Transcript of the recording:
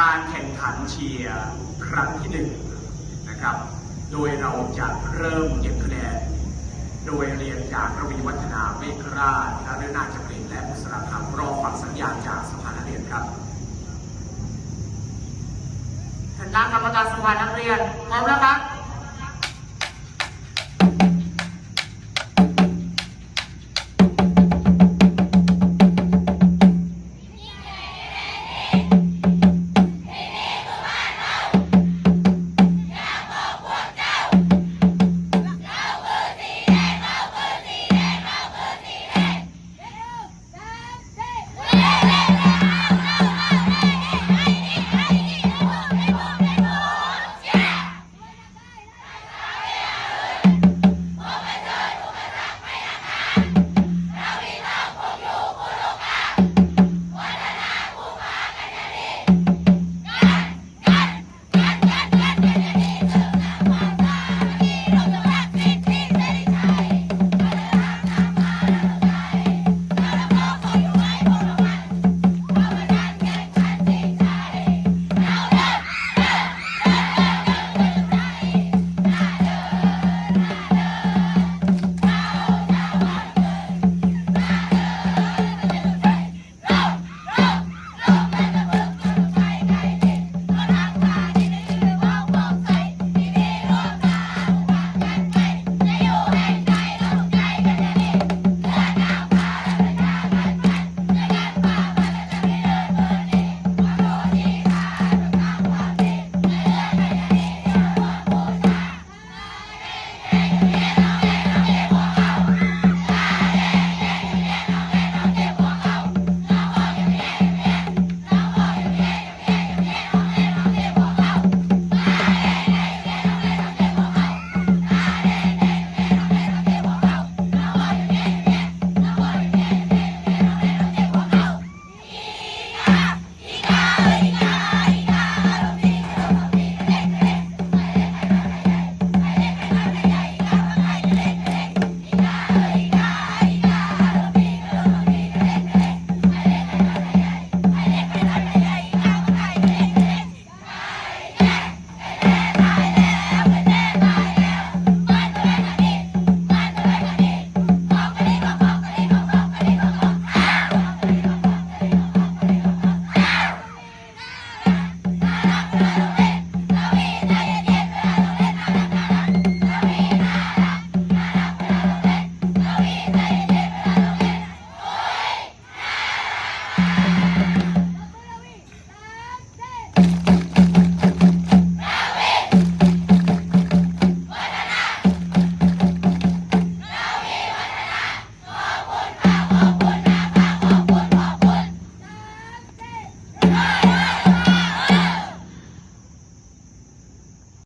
การแข่งขันเชียร์ครั้งที่หนึ่งนะครับ โดยเราจะเริ่มเก็บคะแนน โดยเรียนจากระวีวัฒนาเมฆราชและเรนาจักรินและบุษราคำรอฟังสัญญาณจากสภานักเรียนครับคณะกรรมการสภานักเรียนพร้อมแล้วครับ Thank you.